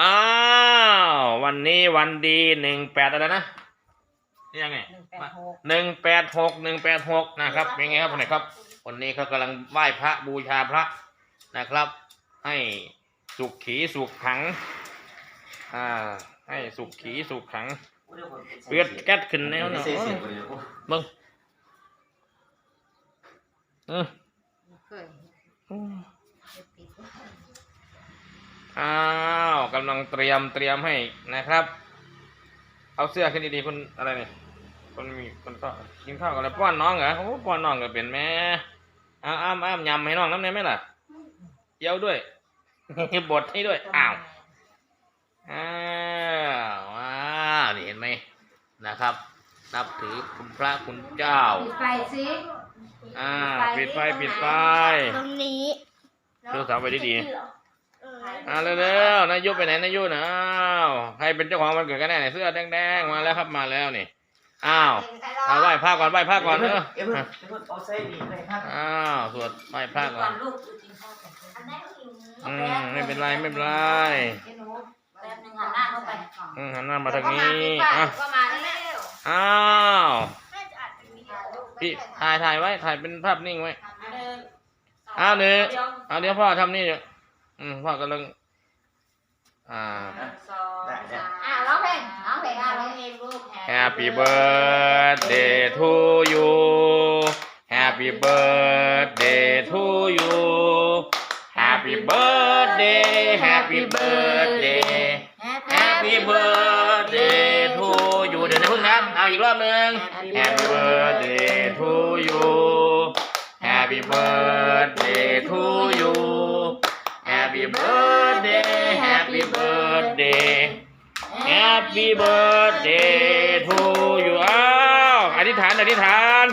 อ้าว วันนี้วันดีหนึ่งแปดอะไรนะนี่ยังไงหนึ่งแปดหกหนึ่งแปดหกหนึ่งแปดหกนะครับเป็นไงครับคนไหนครับวันนี้เขากำลังไหว้พระบูชาพระนะครับ ให้สุขขีสุขขัง อ่า ให้สุขขีสุขขังเลือดแก๊สขึ้นแล้วเนาะเบิ้งเออ เคยอ้าวกำลังเตรียมเตรียมให้นะครับ เอาเสื้อขึ้นดีๆคุณอะไรเนี่ยคนมีคนก็กินข้าวกันแล้วป้อนน้องเหรอโอ้ป้อนน้องก็เป็นแม่อ้าวอ้ามอ้ามยำให้น้องน้ำได้ไหมล่ะเยี่ยวด้วยบดให้ด้วยอ้าวอ้าวว้าวนี่เห็นไหมนะครับ นับถือคุณพระคุณเจ้าปิดไฟสิอ่าปิดไฟปิดไฟตรงนี้ดูเสาไปดีๆ อ่าเร็วๆนายยุไปไหนนายยุนะอ้าวใครเป็นเจ้าของวันเกิดกันแน่เนี่ยเสื้อแดงๆมาแล้วครับมาแล้วนี่อ้าวเอาไหว้พระก่อนไหว้พระก่อนเนอะเอ้ยเพิ่งเพิ่งเอาใส่ดีไปครับอ้าวสวดไหว้พระก่อนลูกกินข้าวกันอืมไม่เป็นไรไม่เป็นไรเดี๋ยวหนูแป๊บนึงหันหน้าเข้าไปอืมหันหน้ามาทางก็มานี้ปิดไฟอะก็มาแล้วอ้าวพี่ถ่ายถ่ายไว้ถ่ายเป็นภาพนิ่งไว้หนึ่งอ้าวหนึ่งเอาเดี๋ยวพ่อทำนี่อยู่ อืมพ่อกำลังอ่า สองสามอะร้องเพลงร้องเพลงอะร้องเพลงลูก Happy birthday to you Happy birthday to you Happy birthday Happy birthday Happy birthday to you เดี๋ยวนะพึ่งนะเอาอีกรอบหนึ่ง Happy birthday to you Happy birthday to you Happy birthday Happy birthday Happy birthday to you อ้าวอธิษฐาน อธิษฐาน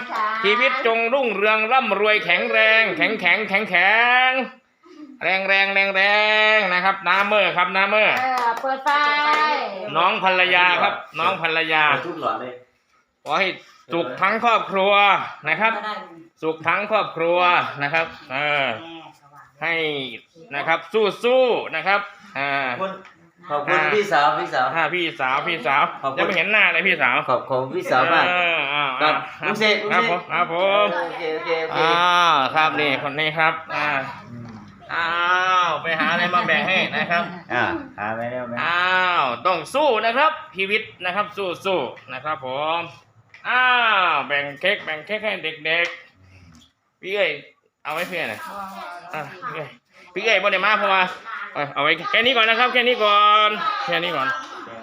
ชีวิตจงรุ่งเรืองร่ำรวยแข็งแรง แข็งแข็งแข็งแข็ง แรงแรงแรงแรงนะครับ น้ำเมื่อครับน้ำเมื่อเออเปิดไฟน้องภรรยาครับ น้องภรรยาเอาทุกหลอดเลยขอให้สุขทั้งครอบครัวนะครับ สุขทั้งครอบครัวนะครับ เออ ให้นะครับ สู้สู้ๆนะครับ อ่า ขอบคุณขอบคุณพี่สาวพี่สาวถ้าพี่สาวพี่สาวขอบคุณ ยังไม่เห็นหน้าเลยพี่สาวขอบขอบคุณพี่สาวมาก เอออ้าวครัอ้าวบลุงเสกลุงครับเสผกมครับผมโอเคโอเคโอเคอ้าวครับนี่คนนี้ครับอ่าอ้าวไปหาอะไรมาแบ่งให้นะครับ อ่าหาไปแล้วไหมอ้าวต้องสู้นะครับชีวิตนะครับสู้สู้นะครับผมอ้าวแบ่งเค้กแบ่งเค้กให้เด็กๆพี่เอ้ยเอาไว้เพื่อนหน่อยอะพี่เอ้ยพี่เอ้ยบ่ได้มาเพราะว่าเอาเอาไว้แค่นี้ก่อนนะครับ แค่นี้ก่อนแค่นี้ก่อน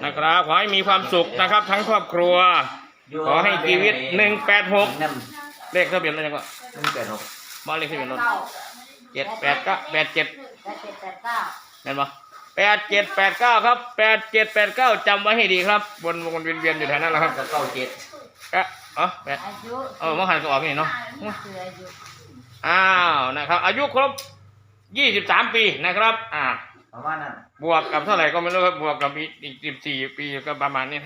นะครับ ขอให้มีความสุขนะครับ ทั้งครอบครัว ขอให้ชีวิตหนึ่งแปดหกนั่นเลขทะเบียนอะไรก็หนึ่งแปดหกบ้านเลขทะเบียนรถเก้าเจ็ดแปดเก้าแปดเจ็ดแปดเจ็ดแปดเก้าเห็นปะแปดเจ็ดแปดเก้าครับแปดเจ็ดแปดเก้าจำไว้ให้ดีครับวนวนเวียนเวียนอยู่แถวนั้นแหละครับกับเก้าเจ็ดเอ๊ะอ๋อแปดอายุเออเมื่อหันก็ออกนี่เนาะคื ออายุอ้าวนะครับ อายุครบยี่สิบสามปีนะครับ อ่า ประมาณนั้นบวกกับเท่าไหร่ก็ไม่รู้ครับบวกกับอีกอีกสิบสี่ปีก็ประมาณนี้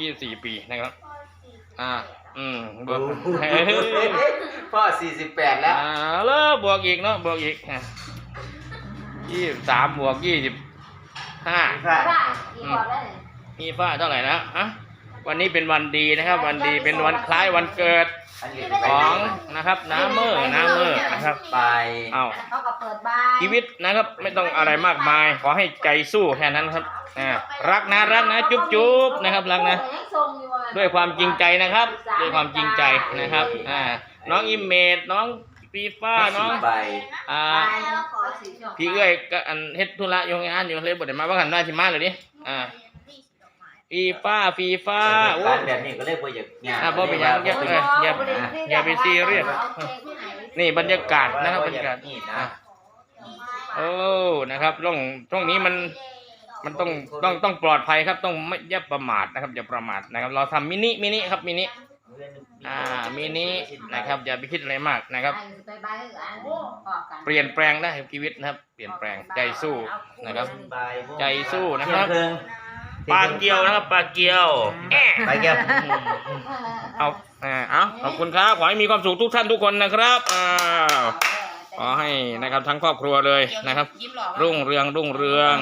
ยี่สิบสี่ปีนะครับ อ่า อืมบวกเฮ้ยพ่อสี่สิบแปดแล้วอ่าแล้วบวกอีกเนาะบวกอีกยี่สิบสามบวกยี่สิบห้าค่ะว่าอีกก่อนแล้วเนี่ยมีฝ้าเท่าไหร่นะอะ วันนี้เป็นวันดีนะครับ วันดีเป็นวันคล้ายวันเกิดอันนี้ของนะครับน้ำเมอร์น้ำเมอร์นะครับไปเอาเขาก็เปิดบ้านชีวิตนะครับไม่ต้องอะไรมากมาย ขอให้ใจสู้แค่นั้นครับอ่ารักนะรักนะ จุ๊บจุ๊บนะครับรักนะ ยังทรงอยู่อะด้วยความจริงใจนะครับ ด้วยความจริงใจนะครับอ่าน้องอิมเมจน้องฟีฟ้าน้องไปอ่าไปแล้วขอสีชมพี่เอ้ยก็อันเฮ็ดธุระอยู่งานอยู่เลยบ่ได้มาว่ากันได้ที่มาเลยดิอ่า ฟีฟ้าฟีฟ้าโอ้การแบบนี้ก็เลยบ่อยากเนี่ยอะบ่เป็นหยังอย่าเอออย่าอย่าไปซีเรียส นี่บรรยากาศนะครับบรรยากาศนี่อะนะโอ้นะครับช่วงช่วงนี้มันมันต้องต้องต้องปลอดภัยครับต้องไม่อย่าประมาทนะครับอย่าประมาทนะครับ เราทำมินิมินิครับมินิอ่ามินินะครับ อย่าไปคิดอะไรมากนะครับไปบ้านก็อันออกกันเปลี่ยนแปลงได้ครับชีวิตนะครับ เปลี่ยนแปลงใจสู้นะครับบ่ายใจสู้นะครับ เที่ยง ปลาเกียวนะครับปลาเกียวแอะไปเกี่ยวเอาอ่าเอาขอบคุณครับขอให้มีความสุขทุกท่านทุกคนนะครับอ่าขอให้นะครับทั้งครอบครัวเลยนะครับรุ่งเรืองรุ่งเรือง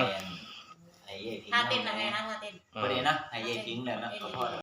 เยทิ้งท่าเต้นอะไรนะท่าเต้น ประเด็นนะให้เยทิ้งแล้วนะก็พอแล้ว